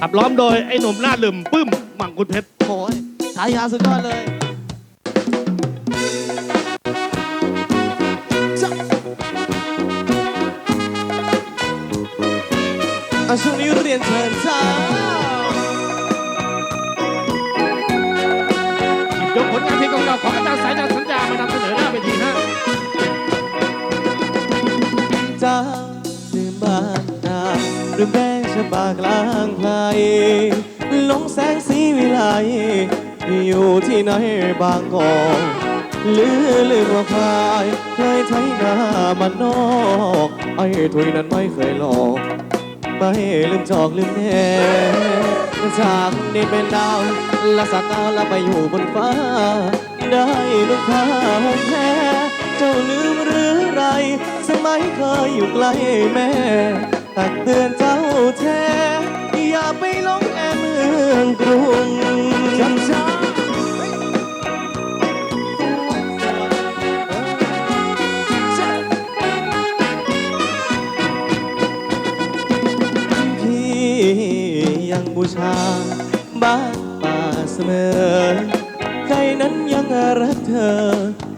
ขับล้อมโดยไอ้หนุ่มหน้าลืมปื้มหมังคุณเพชร โอ้ยฉายาสุดยอดเลยจ๊ะอะช่วงนี้เรียนเชิญจ้าหยิบยกผลงานเพลงเก่าๆของอาจารย์สายดาวสัญญามานำเสนอหน้าเวทีฮะ จ้าลืมบ้านนาหรือแม่ชะบากลางไพรหลงแสงสีวิไลอยู่ที่ไหนบางกอกลือลืมว่าพายเคยไทยนามันนอก ไอ้ถุยนั้นไม่เคยหลอกไม่ลืมจอกลืมแน่จากนี้เป็นดาวละสักดาวและไปอยู่บนฟ้า ได้ลูกค้าหงแท้เจ้าลืมหรือไร สมัยเคยอยู่ใกล้แม่ ตักเตือนเจ้าแท้ อย่าไปหลงแอเมืองกรุงช้ำช้าพี่ยังบูชา บ้านป่าเสมอ ใจนั้นยังรักเธอ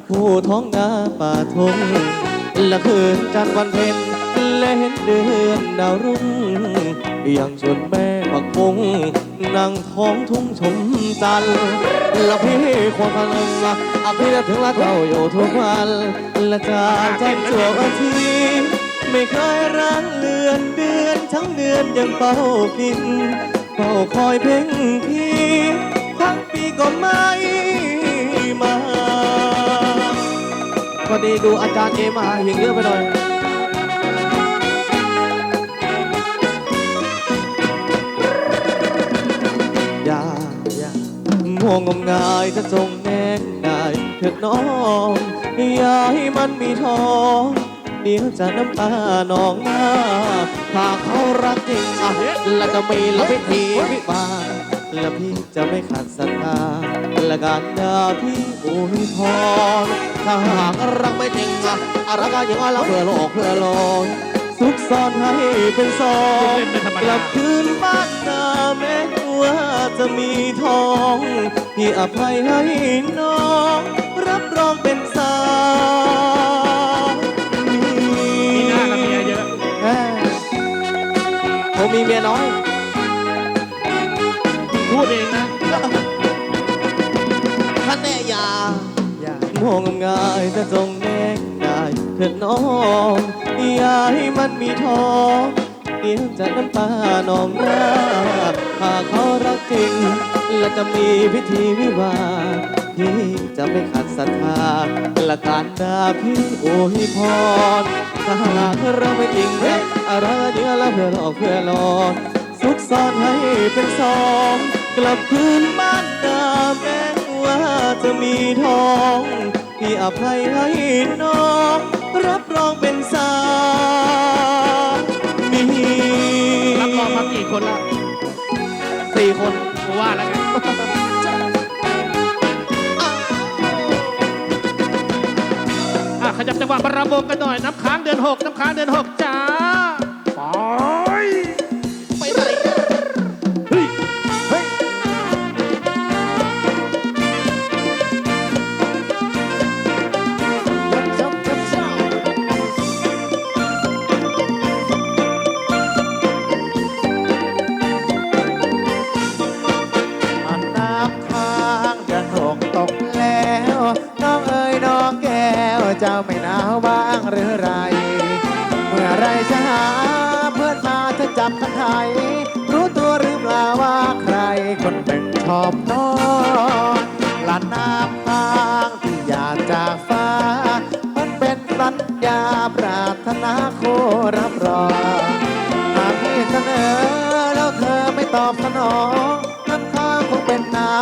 ผู้ท้องนาป่าทงและคืนจันทร์วันเพ็ญ และเห็นเดือนดาวรุ่งยังชวนแม่ปักพงนั่งท้องทุ่งชมจันทร์และพี่ความพลังอาพี่จะถึงละเท่าอยู่ทุกวันและจากจันทร์ชั่วอาทิตย์ไม่เคยรังเลือนเดือนทั้งเดือนยังเฝ้าพินเฝ้าคอยเพ่งพี่ทั้งปีก็ไม่มาพอดีดูอาจารย์เอมาเห็นเยอะไปหน่อย งงงมงายจะจงแน่งนายเถิดน้องอย่าให้มันมีท้องเดี๋ยวจะน้ำตานองหน้าหากเขารักจริงอะและจะมีละพิธีวิวาและพี่จะไม่ขาดศรัทธาและการดาพี่อวยพรถ้าหากรักไม่จริงอะรักก็ยังว่าเราเพื่อโลกเพื่อโลกซุกซ่อนให้เป็นซองกลับคืนบ้านนาแม้ ว่าจะมีทองพี่อภัยให้น้อง รับรองเป็นสาวมีหน้ากับเมียเยอะผมมีเมียน้อย พูดเองนะท่านแน่อยาอย่ามองงายจะจงแน่งนายเถิดน้องอย่าให้มันมีทอง ยวจะน้ำตาหนองหน้าหากเขารักจริง และจะมีพิธีวิวาพี่จะไม่ขัดศรัทธาและการดาพี่โอยพรถ้าหากเราไม่จริงเอ๊ะอะไรเดียวแล้วเพื่อหลอกเพื่อหลอกซุกซ่อนให้เป็นสอง กลับคืนบ้านนาแม้ว่าจะมีทองพี่อภัยให้น้องรับรองเป็นสาว คนละสี่คนกูว่าแล้วไงอะขยับจังหวะบระบงกันหน่อย น้ำค้างเดือนหกน้ำค้างเดือนหกจ้า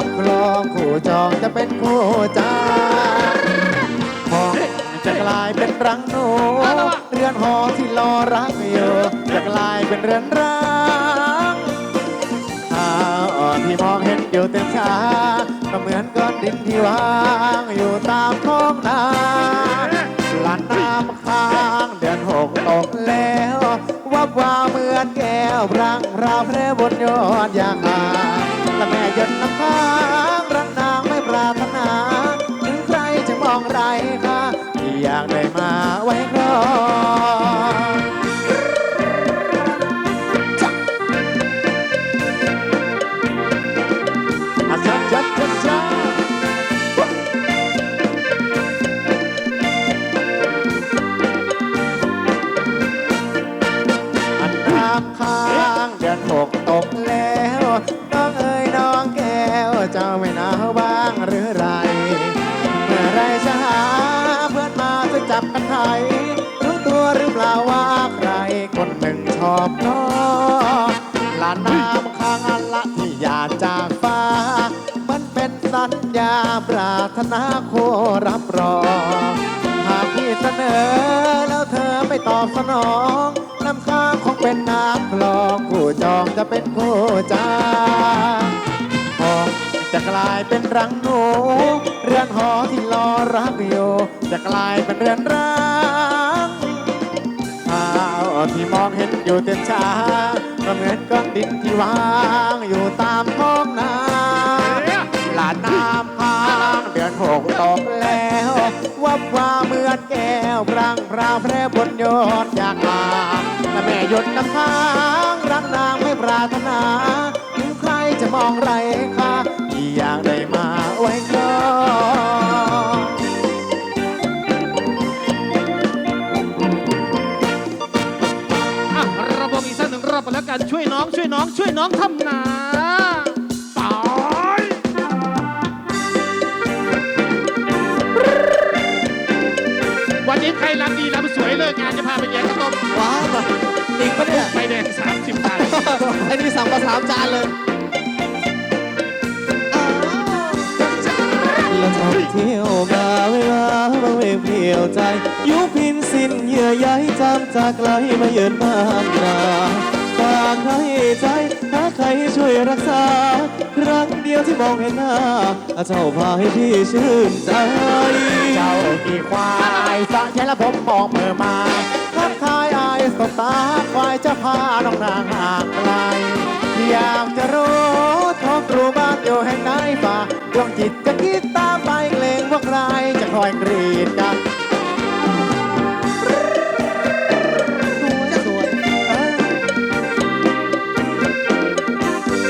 งเป็นน้ำคลองคู่จองจะเป็นคู่ใจของจะกลายเป็นรังหนูเรือนหอที่รอรักอยู่จะกลายเป็นเรือนร้างข้าวอ่อนที่มองเห็นอยู่เต็มชาก็เหมือนก้อนดินที่วางอยู่ตามท้องนาลานน้ำค้างเดือนหกตกแล้ววับวาวเหมือนแก้วรังราวแพร่บนยอดยางอาและแม่ยนากได้ ตอบสนองน้ำค้างคงเป็นน้ำคลองผู้จองจะเป็นผู้จ้างทองจะกลายเป็นรังหนู เรือนหอที่รอรักอยู่จะกลายเป็นเรือนร้างข้าวที่มองเห็นอยู่เต็มชาก็เหมือนก้อนดินที่วางอยู่ตามท้องนาลาน้ำค้างเดือนหกตกแล้ว บว่าเหมือนแก้วพรังพราวแพร่บนยอดอยากลาและแม่หยดน้ำค้างรักนางไม่ปรารถนาถึงใครจะมองไรค่ะที่อยากได้มาไว้ครองอะระบบอีกสักหนึ่งรอบไปแล้วกันช่วยน้องช่วยน้องช่วยน้องทำนา นี่สั่งมาสามจานเลยแล้วท่องเที่ยวมาเวลาบางเวงเพียวใจ ยุพินสิ้นเยื่อใยจำจากไกลมาเยือนบ้านนาฝากให้ใจหาใครช่วยรักษา ครั้งเดียวที่มองเห็นหน้า เจ้าพาให้พี่ชื่นใจ เจ้าขี่ควายสะแค่ละผมมองเมื่อมาทักทายอายส บตาควายจะพาน้องนางห่างไกลอยากจะรู้ท้องครูบ้านอยู่แห่งไหนฝาดวงจิตจะคิดตามไปเกรงว่าใครจะคอยกรีดกันสวยเออ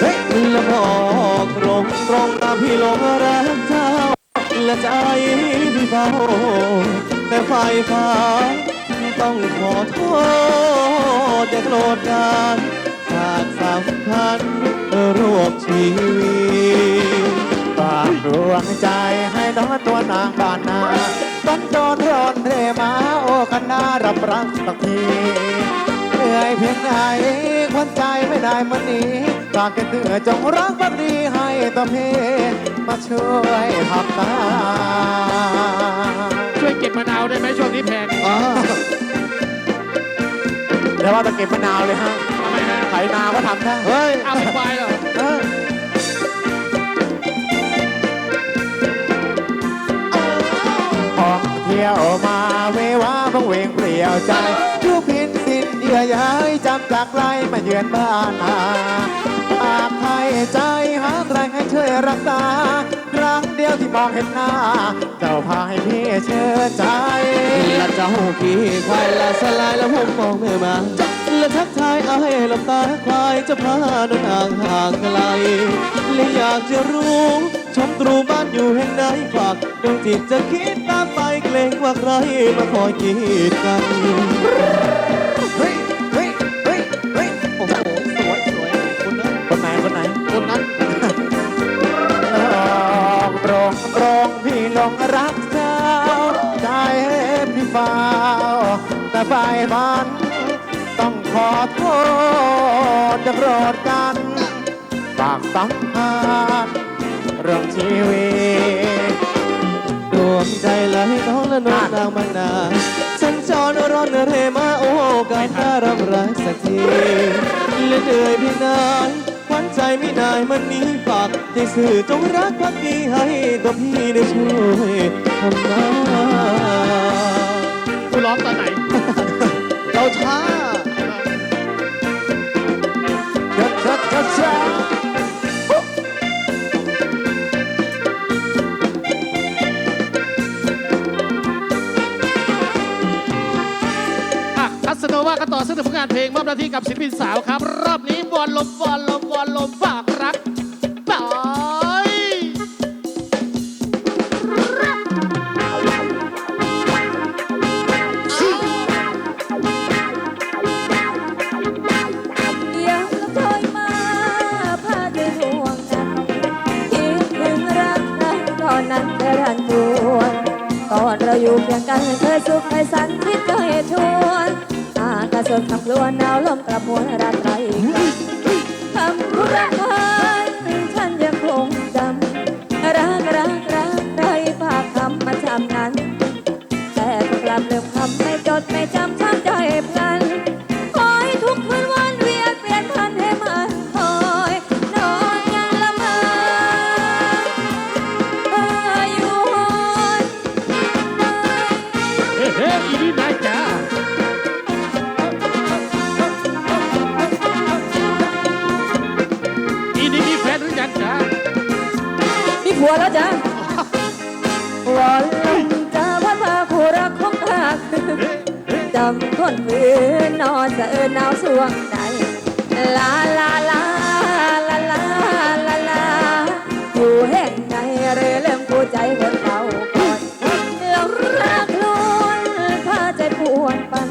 เฮ้ยและบอกรงตรงตามพี่ลงรักเจ้าและใจพี่เบาแต่ไฟฟ้า ต้องขอโทษอย่าโกรธกันขาดสัมพันธ์รวมชีวิตฝากดวงใจให้น้องตัวนางบานนาต้นจนร้อนเรมาโอ้คันนารับรักสักทีเหนื่อยเพียงไหนควันใจไม่ได้มันหนีฝากกันเถือจงรักบักดีให้ต่อเพมาช่วยทำนาช่วยเก็บมะนาวได้ไหมช่วงนี้แพง อ๋อเดี๋ยวว่าจะเก็บมะนาวเลยฮะทำไมฮะไถนาก็ทำได้เฮ้ยเอาเป็นควายเหรอเออท่องเที่ยวมาเววาบังเวงเปลี่ยวใจทุกพินสิ้นเยื่อใยจำจากไกลมาเยือนบ้านนาปากให้ใจหาใครให้ช่วยรักษา ครั้งเดียวที่มองเห็นหน้า เจ้าพาให้พี่เชื่อใจและเจ้าขี่ควายละสลายแล้วผมมองไม่มาและทักทายเอาให้ลับตาควายจะพาดนห่างห่างไกลและอยากจะรู้ชมตรูบ้านอยู่แห่งไหนฝากดวงจิตจะคิดตามไปเกรงว่าใครมาคอยกีดกัน สัมพันธ์เรื่องชีวิตดวงใจไหลน้องและน้องนางบางนาฉันจอนร้อนเรมาโอ้การถ้ารำรักสักทีและเหนื่อยพี่นานขวัญใจไม่นายมันนี้ฝากใจสื่อจงรักพักดีให้ตัวพี่ได้ช่วย อยู่เพียงกันเคยสุขเคยสันคิดเคยชวนอากาศสดคำกลัวหนาวลมกระพวนราตรีคำพูดรักมันฉั ผัวแล้วจ้ะวันลงจะพัดพาคู่รักของข้าจำคนฝืนนอนจะเอินหนาวสวงใดลาลาลาลาลาลาลาอยู่แห่งใดเรือเริ่มกูใจคนเก่าก่อนหลงรักล้วนพาใจปวนปัน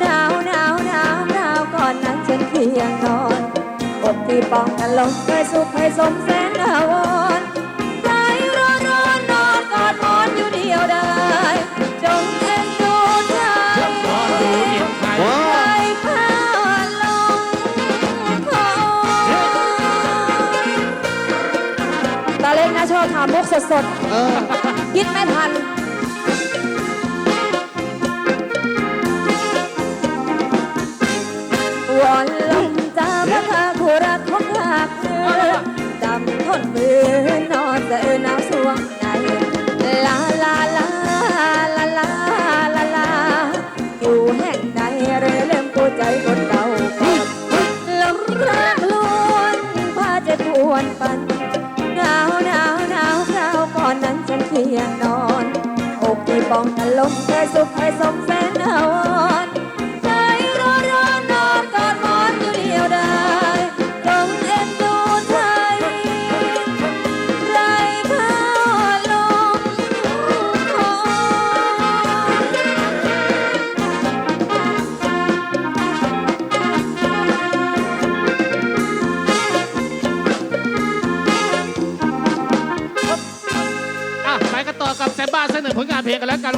หนาวหนาวหนาวหนาวก่อนนั้นฉันเพียงนอนอกที่ป้องกันลมเคยสุขเคยสมแส สดเออ ๆคิดไม่ทัน วอนลมจะพัดพาคู่รักของข้าคืนจำทนมือนอนจะเออหนาวสวงในลาลาลาลาลาลาลาอยู่แห่งใดเรือเริ่มกูใจคนเก่าก่อนลมรักล้วนพาใจะทวนปันหน ยงนอนอกที่ป้องกันลมเคยสุขเคยสมแสน เสนอผลงานเพลงกันแล้วกัน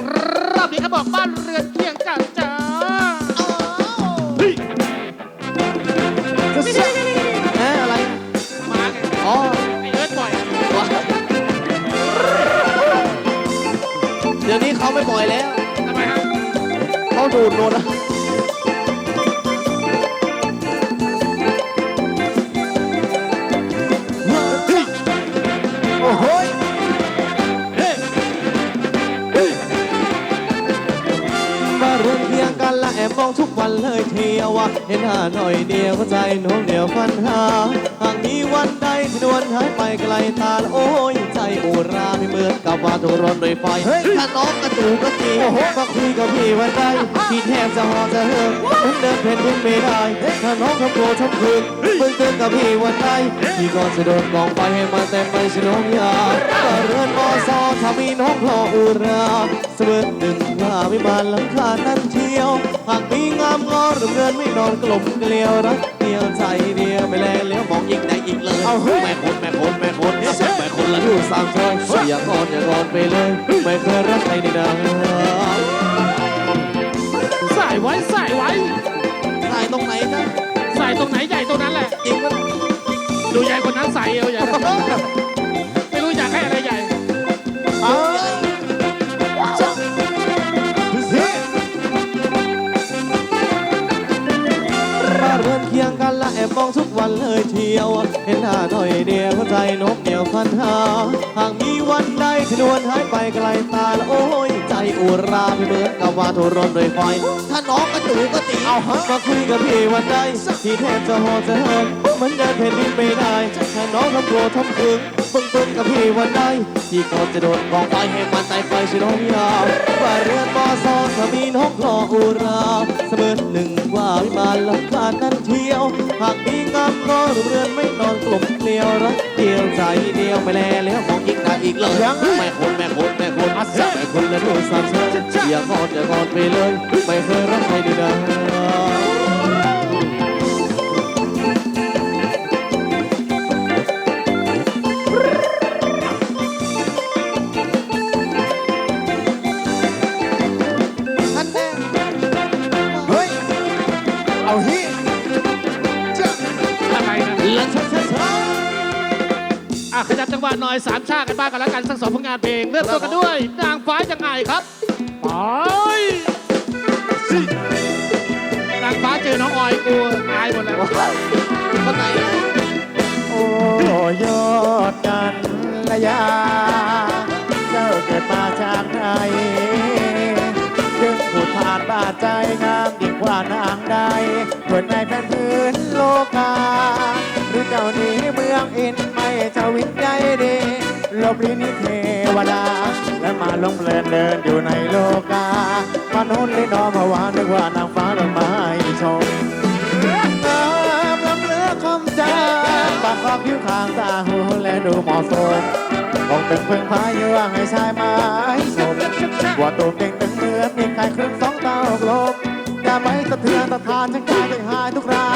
รอบนี้เขาบอกบ้านเรือนเคียงกันจ้าเฮ้ยจะเสียแหมอะไร มาไงอ๋อ ไอเอิร์ธบ่อยว้าวเดี๋ยวนี้เขาไม่ปล่อยแล้วทำไมครับเขาดูดโน่นนะโทุกวันเลยเที่ยวะเห็นหน้าหน่อยเดียวก็ใจโน้มเดียวฟันหาหากมีวันใดที่นวลหายไปไกลตาโอ้ย ราไม่เหมือนกับว่าถูกร้อนด้วยไฟถ้าน้องกระตูกระตีมาคุยกับพี่วันใดที่แทบจะหอจะเหินผมเดินเพนดินไม่ได้ถ้าน้องทำโกรธทำคืนเพิ่งเตือนกับพี่วันใดพี่ก็จะโดนกองไฟให้มาเต็มไปชนองยาก็เรือนมอซอถ้ามีน้องพออุราเสมือนหนึ่งว่าไม่มาหลังคานั่นเที่ยวหากมีงามงอหรือเรือนไม่นอนกลมเกลียวรักเดียวใจเดียวไม่แลเลี้ยวมองยิ่งใดอีกเลยเอาเฮ้ยแม่คนแม่คนแม่คนแม่คนละอยู่สามซอยอย่ากอนอย่ากอนไปเลยไม่เคยรักใครในดาวใส่ไว้ใส่ไว้ถ่ายตรงไหนนะใส่ตรงไหนใหญ่ตรงนั้นแหละจริงปะดูใหญ่คนนั้นใส่เอวใหญ่ แอบมองทุกวันเลยเที่ยว เห็นหน้าหน่อยเดียวหัวใจนกเหนียวฟันหาหากมีวันใดที่นวลหายไปไกลตาละโอ้ยใจอุราไม่เหมือนกับว่าถูกร้อนด้วยไฟถ้าน้องกระตูก็ตีเอาฮะมาคุยกับพี่วันใดที่แทบจะหอจะเหินมันเดินเพนดินไม่ได้ถ้าน้องทำโกรธทำพึงบึ้งบึ้งกับพี่วันใดที่ก่อนจะโดดกองไฟให้มันตายไฟชิน้องยาวว่า ซอนถ้ามีน้องคลออุรา เสมือนหนึ่งว่าวิมานลักการนั้นเที่ยว หากมีงามก็เรือนไม่นอนกลมเกลียวรักเดียวใจเดียวไม่แลแล้วมองยิ่งได้อีกเลยแม่คนแม่คนแม่คนแม่คนและดูสามเชยอย่างงอนจะงอนไปเลย ไม่เคยรักใครดีนะ อะขยับจังหวะหน่อยสามชาติกันบ้างกันแล้วกันสักสองผลงานเพลงเริ่มต้นกันด้วยนางฟ้ายังไงครับไปสินางฟ้าเจอน้องออยกูอายหมดเลยคนไหนโอ้ยอดกันระยาเจ้าเกิดมาจากไหนจึงผูดผ่านบาดใจงามยิ่งกว่านางใดบนในแผ่นพื้นโลกา เจ้าหนี้เมืองอินไม่เจ้าวิญญาณดีลบลินิเทวดา และมาลงเพลินเดินอยู่ในโลกามนุษย์เลยนอมาวานึกว่านางฟ้าเดินมาให้ชมงาลำเลือคมจาปากคอผิวขางตาหูและดูเหมาะสมคงเป็นเพิ่งพายุ่างให้ชายไม้ชมว่าตัวเก่งตึงเหมือนมีใครครึ่งสองเต้ากลมอย่ไม่สะเทือนตะทานฉันกลายเป็นหายทุกราท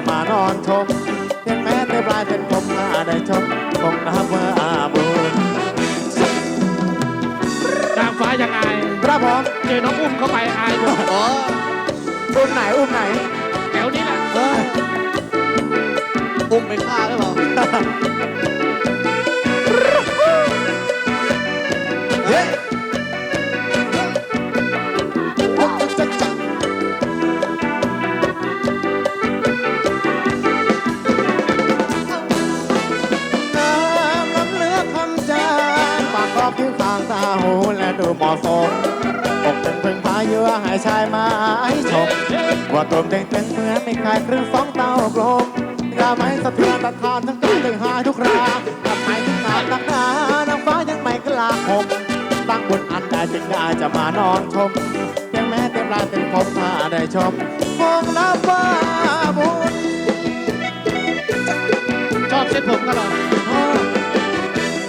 จึงได้จะมานอนชมเพียงแม้ในปลายเป็นผมถ้าได้ชมคงนับว่าอาบุญนางฟ้ายังไงครับผมเจอน้องอุ้มเข้าไปอายหมดอ๋ออุ้มไหนอุ้มไหนแถวนี้แหละเฮ้ยอุ้มไปฆ่าหรือเปล่า เหมาะสมอกเป็นพึ่งพาเยื่อให้ชายไม้ชมว่าตัวเต็งเต็งเหมือนไม่คลายครึ่งสองเต้ากลมอย่าไม่สะเทือนตะทานทั้งกายถึงหายทุกราทำไมถึงงานนักหนานางฟ้ายังไม่กล้าคมตั้งบนอันใดจึงได้จะมานอนชมเพียงแม้เต็มลายเต็มผมถ้าได้ชมคงนับว่าบุญชอบเส้นผมก็หรอ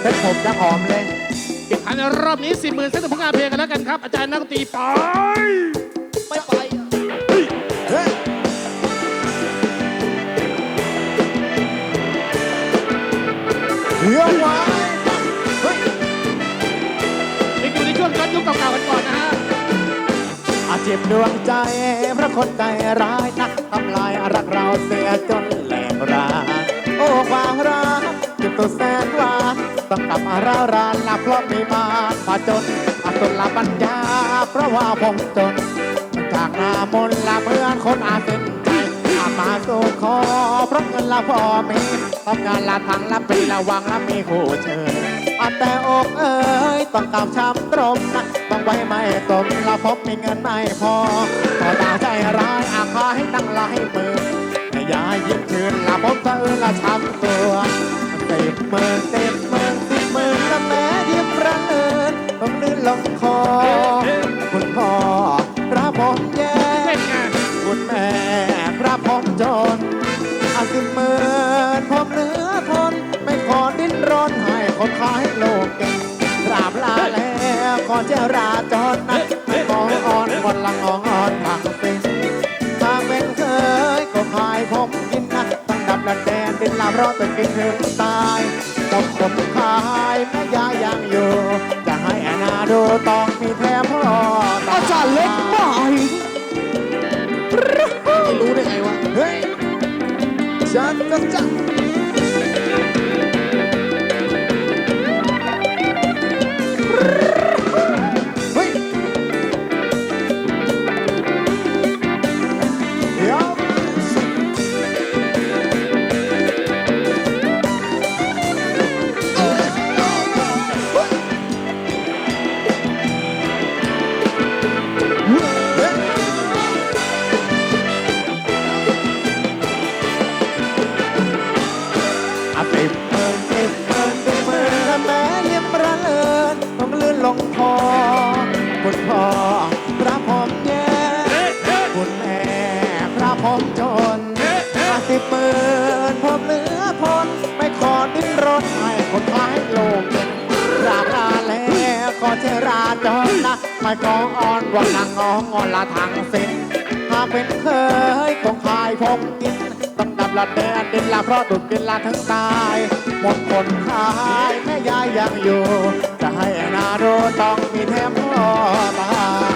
เป็นผมจะหอมเลย อันรอบนี้สี่หมื่นเส้นผลงานเพลงกันแล้วกันครับ อาจารย์นักดนตรีไปไม่ไปเฮ้ยเฮียหวาเฮ้ยยังอยู่ในช่วงย้อนยุคเก่าๆกันก่อนนะฮะอาเจ็บดวงใจเพราะคนใจร้ายนักทำลายรักเราเสียจนแหลกรานโอ้ความรักจุดตัวแสนหวาน้องกลับมารารานละเพราะมีมาผาจนอาตนละปัญญา เพราะว่าผมจนจากนามนละเมื่อนคนอาเส้นใจอามาสู่คอเพราะเงินละพอมีทำงานละทางละปีละวังละมีคู่เชิญอันแต่อกเอ้ยต้องกำช้ำตรมนะต้องไว้ไม่ตมละพบมีเงินไม่พอต่อตาใจร้ายอาคาให้ตั้งลายมื่นแต่อย่ายิ้มคืนละผมสะอื้นละช้ำตัวสิบหมื่นสิบหมื่น ลื่นลงคอ คุณพ่อพระผมแย่คุณแม่พระผมจนอาสิเมือนผมเหลือทน ไม่ขอดิ้นรนให้คนขายโลกเก่งกราบลาแล้วขอเจราจรนะไม่ขออ่อนคนละงอ่อนทางสิ้นถ้าเป็นเคยก็ขายผมกินนะตั้งดับดันแดนดินลาเพราะตึกกินถึงตายต้องคนขายแม่ ดูต้องมีแผลพ่อตอาจารย์เล็กบ่อยไม่รู้ได้ไงวะ เฮ้ยฉันก็จะเโลกราคาแล้วก็เจราจรนะไม่ขออ่อนวันนางงองอนละทางสิ้นหากเป็นเคยคงขายผมกินต้องดับละแดดดินละเพราะดุดกินละทั้งตายหมดคนขายแม่ยายยังอยู่ จะให้นาโรต้องมีแถมพ่อตาย